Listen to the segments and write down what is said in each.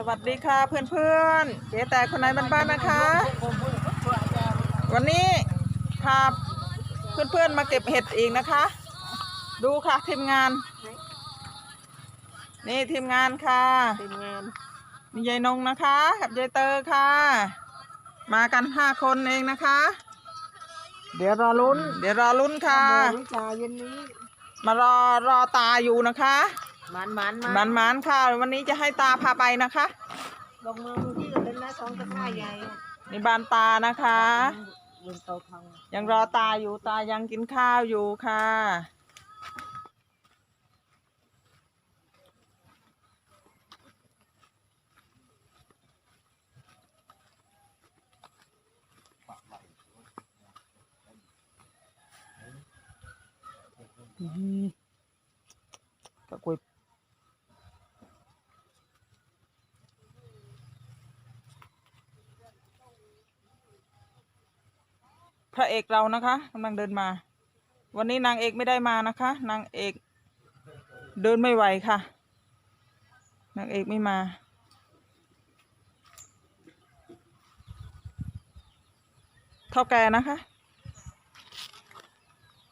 สวัสดีค่ะเพื่อนๆเจ๊แต่คนไหนบ้านๆนะคะ วันนี้พาเพื่อนๆมาเก็บเห็ดอีกนะคะ ดูค่ะทีมงาน นี่ทีมงานค่ะทีมงานมียายนงนะคะกับยายเตอร์ค่ะ มากันห้าคนเองนะคะ เดี๋ยวรอลุ้น เดี๋ยวรอลุ้นค่ะวิชาเย็นนี้มารอรอตาอยู่นะคะ มันมันมันมันๆค่ะ วันนี้จะให้ตาพาไปนะคะลงมือดูที่กับเป็นนะสองตะกร้าใหญ่นี่บานตานะคะยืนโตพังยังรอตาอยู่ตายังกินข้าวอยู่ค่ะ Ih, Kak kue พระ เอกเรานะคะกำลังเดินมา วันนี้นางเอกไม่ได้มานะคะ นางเอกเดินไม่ไหวค่ะ นางเอกไม่มา เท่าแกนะคะ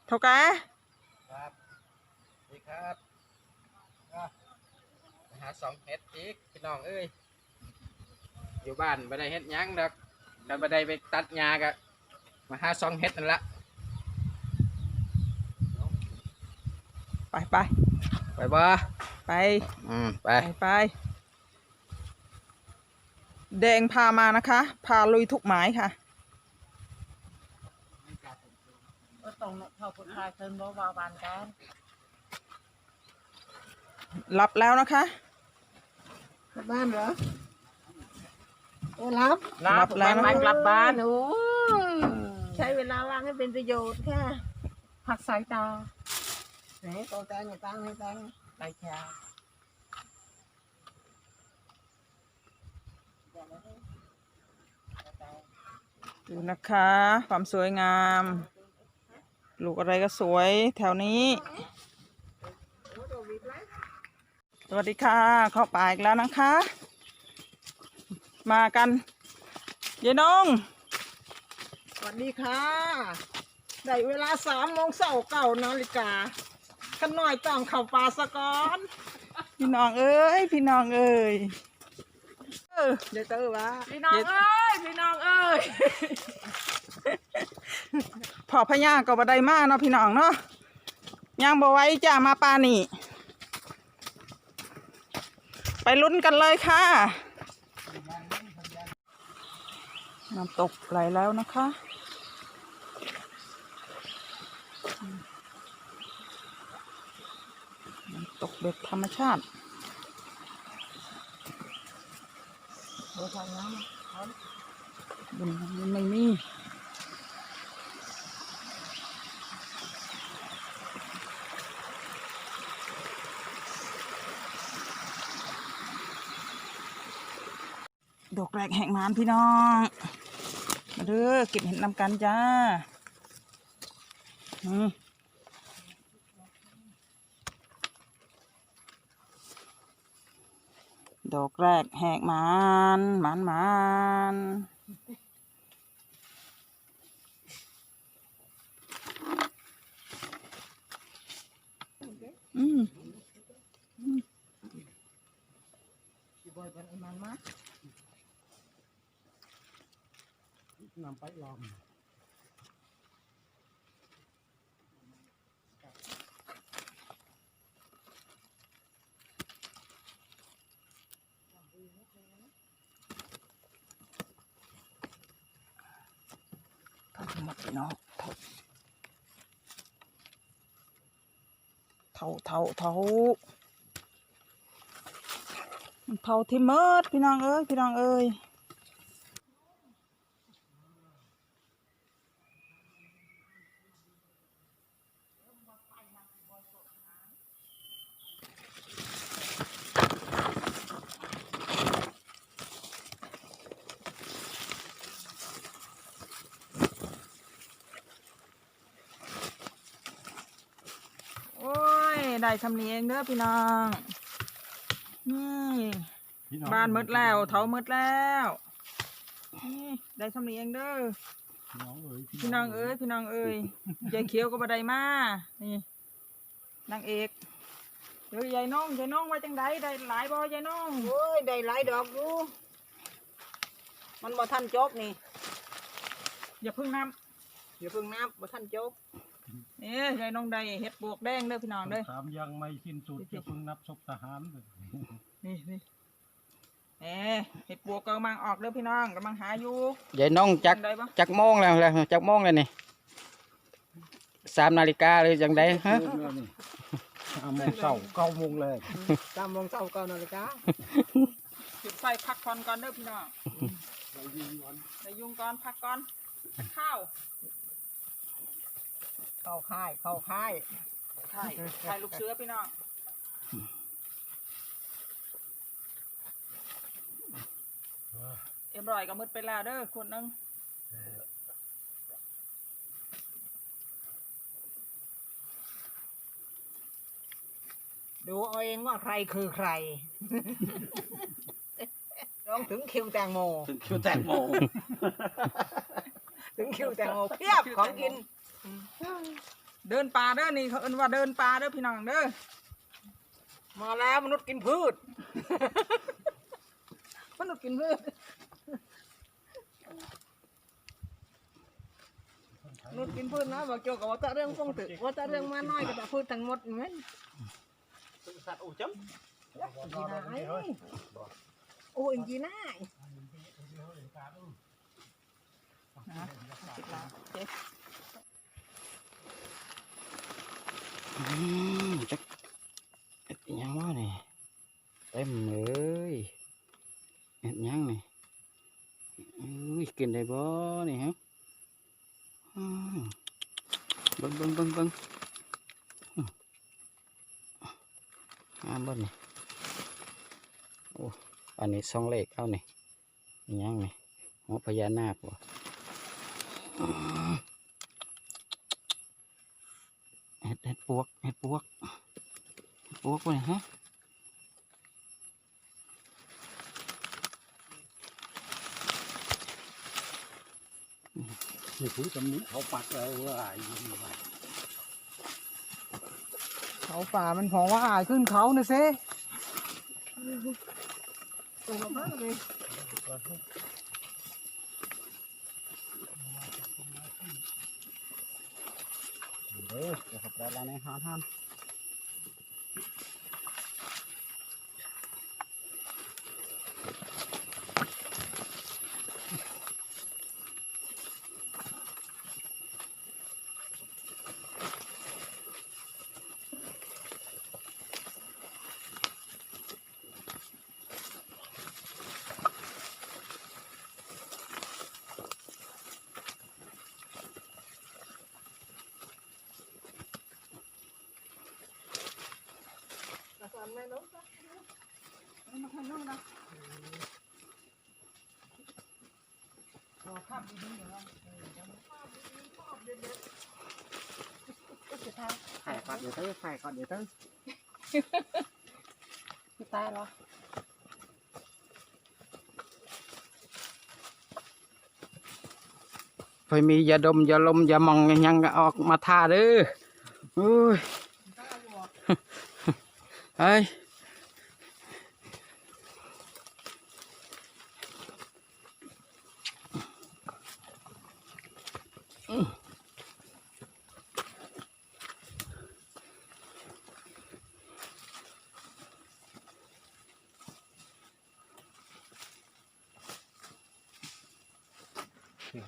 เท่าแกครับสวัสดีครับอะไปหาสองเฮ็ดอีกพี่น้องเอ้ยอยู่บ้านไม่ได้เฮ็ดหยังดอกแล้วไม่ได้ไปตัดหญ้าก็ มาหาสองเฮ็ดนั่นละไปไปไปบ่ไปอืมไปไปไปแดงพามานะคะ พาลุยทุกหมายค่ะ ก็ตรงเท่าพุทธาเชิญบ่าวาบานกันรับแล้วนะคะบ้านเหรอโอ้รับรับแล้วนะไปกลับบ้านโอ้ย ใช้เวลาว่างให้เป็นประโยชน์แค่ะพักสายตาไหนโตตาอย่าตั้งให้ตั้งไปชาดูนะคะ ความสวยงามลูกอะไรก็สวยแถวนี้ สวัสดีค่ะ เข้าป่าอีกแล้วนะคะ มากันยายนง วัสดีค่ะได้เวลาสามโมงเช้าเก้านาฬิกาขนหน่อยต้องเข้าป่าสะก่อน พี่น้องเอ้ย พี่น้องเอ้ยเออเดี๋ยวเจอว่าพี่น้องเอ้ย พี่น้องเอ้ยพอพญาก็บ่ได้มาเนาะพี่น้องเนาะยังบ่ไหว้จ้ามาปานี่ ไปลุ้นกันเลยค่ะน้ำตกไหลแล้วนะคะ น้ำตก แบบธรรมชาติยวทางน้บนมันไม่มีดอกแรกแห่งมานพี่น้อง มาเด้อเก็บเห็ดนำกันจ้า อืมดอก แรกแหกมานมานมานอืมำบอยเป็นไอ้มันมากนำไปลอง มาพี่น้องเท่าเท่าเท่าเท่าเท่าที่เมิดพี่น้องเอ้ยพี่น้องเอ้ยโอ้ย ได้ทำนี้เองเด้อพี่น้อง นี่พี่องบ้านมืดแล้วเถามืดแล้วนี่ได้ทำนี้เองเด้อพี่น้องเอ๋ยพี่น้องเอ้ยพี่น้องเอ้ยยายเขียวก็บ่ได้มานี่นางเอกเดี๋ยวยายน้องยายน้องว่าจังไดได้หลายบ่ยายน้องโอ้ยได้หลายดอกอยู่มันบ่ทันจบนี่อย่าเพิ่งนับอย่าเพิ่งนับบ่ทันจบ นี่ยายน้องได้เฮ็ดบวกแดงเด้อพี่น้องเด้อถามยังไม่สิ้นสุดจะเพิ่งนับศพทหารเลยนี่นี่เอ๊เห็ดปวกกำลังออกเด้อพี่น้องกำลังหาอยู่ยายน้องจักได้ปะจักโมงแล้วแล้วจักโมงแล้วนี่สามนาฬิกาเลยจังไดฮะห้าโมงเช้าเก้าโมงเลยตามโมงเช้าเก้านาฬิกาจุดไฟพักผ่อนก่อนเด้อพี่น้องได้ยุงก่อนพักก่อนข้าว เข้าค่ายเข้าค่ายไข่ไข่ลูกเสือพี่น้อง เอ็มร่อยก็มืดไปแล้วเด้อคนหนึงดูเอาเองว่าใครคือใคร ร้องถึงคิวแตงโม ถึงคิวแตงโม ถึงคิวแตงโมเพียบของกิน เดินป่าเด้อนี่เขาเอิ้นว่าเดินป่าเด้อพี่น้องเด้อมาแล้วมนุษย์กินพืช มนุษย์กินพืชมนุษย์กินพืชนะบอกโจกับว่าแต่เรื่องฟงตึกว่าแต่เรื่องมาน้อยกับแต่พืชทั้งหมดเหมือนสัตว์อุจมจีน่าไอ้โอ้ยจีน่านะติดละเจ๊ อืมจักเอ็ดยังวะนี่เต็มเลยเอ็ดยังนี่อุ้ยกินได้บ่นี่ฮะบิ่งบิ่งบิ่งบิ่งอาบ่นี่โอ้อันนี้สองเลขเอานี่อิหยังนี่หัวพญานาคบ่ เห็ดเห็ดปวกเห็ดปวกเห็ดปวกวะเนี่ยฮะนี่คือตำหนิเขาปักแล้วว่าไอ้ยี่นี่ว่าเขาป่ามันพอว่าอายขึ้นเขานะเซ่ตรงนั้นเลย เด้อเดี๋ยวขับได้แล้วนะฮอนฮอน ถ่ายก่อนเดี๋ยวเต้ถ่ายก่อนเดี๋ยวเต้ไม่ตายหรอไฟมียาดมยาลมยามองยังก็ออกมาทาเด้อโอ้ย เฮ้ยอื้อ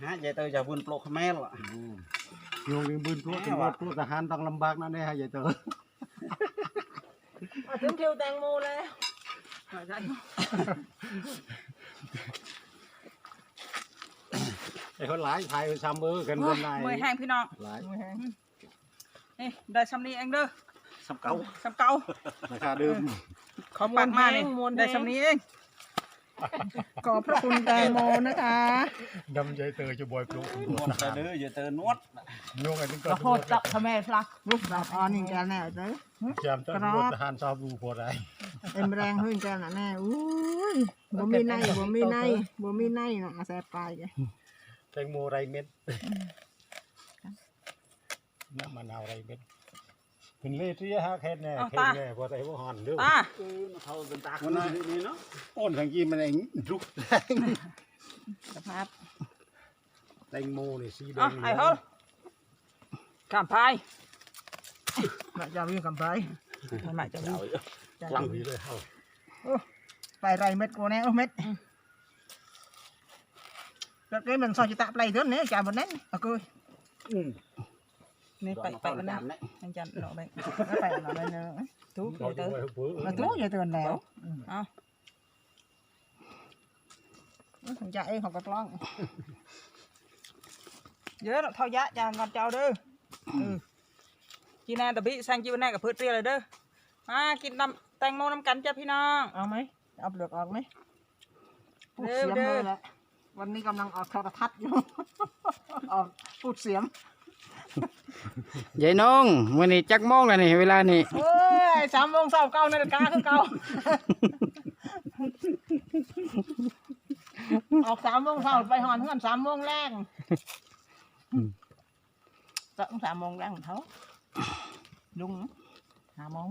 ฮะยายเตยจะวุ่นโปรกแม่หรอโยงยิงปืนพวกถึงว่าพวกท ถึงคิวแตงโมแล้วไอ้คนหลายไทยซ้ำเบอร์กันบนนายเมื่อยแห้งพี่น้องหลายนี่ได้ซ้ำนี้เองเด้อซ้ำเก่าซ้ำเก่าราคาเดิมเขาปักมานี่ได้ซ้ำนี้เอง ขอบพระคุณแตงโมนะคะดำใจเตอจะบอยปลุกนวดแต่เด้ออย่าเตอนวดโยงไอ้ถึงก็โคตรจับทำไมพลักลูกแบบอ่อนนี่กันแน่เด้อจำต้องรถทหารชอบดูพอได้เอ็มแรงขึ้นกันน่ะแน่อุ้ยบ่มีในบ่มีในบ่มีในน่ะแซ่บไปแกแตงโมไรเม็ ดน้ำมะนาวไรเม็ดเป็นเล่ที่ฮะแค่แน่แค่แน่พอได้ว่าหอนเด้อตาคือมาเท่าเป็นตาคนนี้นี่เนาะอ้นทางกี้มันเองลุกสภาพแตงโมนี่สีแดอะงไอ้เฮ้ยกำไพมาจะวิ่งกำไพมาจะวิ่งหลังนี้เลยเฮาไปไรเม็ดกูแน่โอ้เม็ดแล้ว cái mình so chỉ tạm play nữa nếu chả một nét à cười อืม นี่ไปไปกันนะเนี่ย anh chặn nó đây nó phải nó đây nữa tú เรา vậy จะ từ ไว้เพื่อ nó tú vậy từ nào à thằng cha em học cái lon nhớ nó thao giá cha ngọt chào đưa ừ chị nè tập bị sang chị bên này gặp phượt ria rồi đưa à กินน้ำแตงโมน้ำกันจ้ะพี่น้องเอาไหมเอาเปลือกออกไหมพูดเสียมเลยแหละวันนี้กำลังออกโทรทัศน์อยู่ออกพูดเสียม ยายน้องวันนี้จักโมงแล้วนี่เวลานี่เอ้ยสามโมงเช้าเก้านาฬิกาคือเก้าออกสามโมงเช้าไปหอนเพื่อนสามโมงแรงจะต้องสามโมงแรงของเขาลุงห้าโมง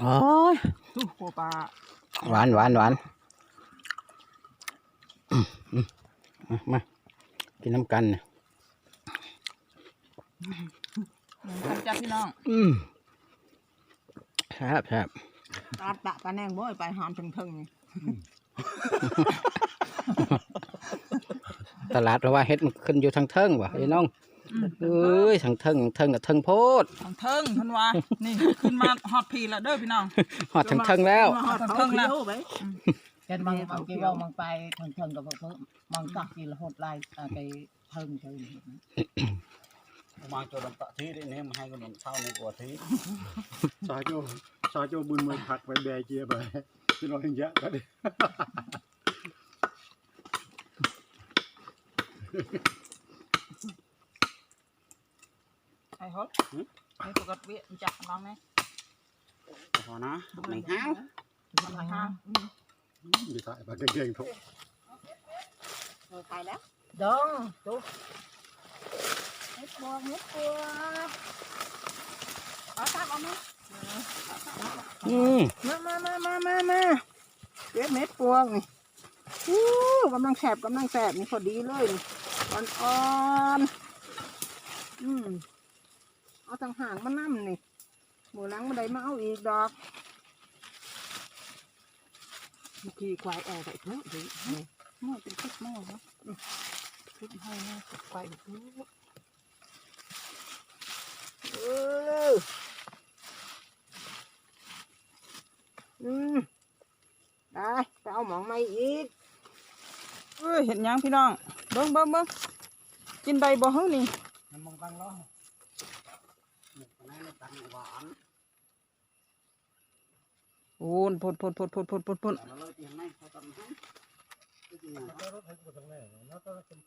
โอ้ยตู้โคปลาหวานหวานหวานอืมอืมมามา กินน้ำกันน่ะจ้าพี่น้องอืมครับครับตาตะปลาแนงบ่อยไปหอนถึงถึงนี่ตลาดเพราะว่าเฮ็ดมันขึ้นอยู่ทางเทิงว่ะยายน้องเอ้ยทางเทิงเทิงกับเทิงโพดทางเทิงเพันว่านี่ขึ้นมาฮอดพีแล้วเด้อพี่น้องหอดทางเทิงแล้วฮอดทางเทิงแล้ว กันบางบางกี่ว่าบางไปทางเทิงกับเพิ่มบางตักกี่ละหดลายอ่าไปเทิงเทิงมาจนตะที่นี่มาให้คนเท่าในกว่าที่ซาโจซาโจบุญมือผักไปแบเจียไปที่เราเห็นเยอะก็ได้ไอ้ฮอดนี่ปกติเวียนจักน้องไหมพอนะหนึ่งห้าวทำไมฮะมีถ่ายมาเก่งๆทุกตายแล้วดองตุ๊เม็ดบัวเม็ดบัวเอาตามเอาไหมอืมมามามามามามาเก็บเม็ดพวงนี่อู้กำลังแสบกำลังแสบนี่พอดีเลยนี่อ่อนๆอืมเอาทางห่างมานั่มนี่หมูหลังมาได้มาเอาอีกดอก เมื่อกี้ควายแอร์ไปเนาะดิหม้อเป็นคลิปหม้อเนาะอืมคลิปให้นะควายแบบนี้เอออืมได้ไปเอาหมองไม่อีกเอ้ยเห็นยังพี่น้องเบิ้งเบิ้งเบิ้งกินได้บ่เฮ้ยนี่น้ำมันตังล้อหนึ่งนั่นตังหวาน โอ้นพุดพุดพุดพุดพุดพดพุดแต่เราที่ให้เขาทำให้รถให้กูทางแรกแล้วก็เป็น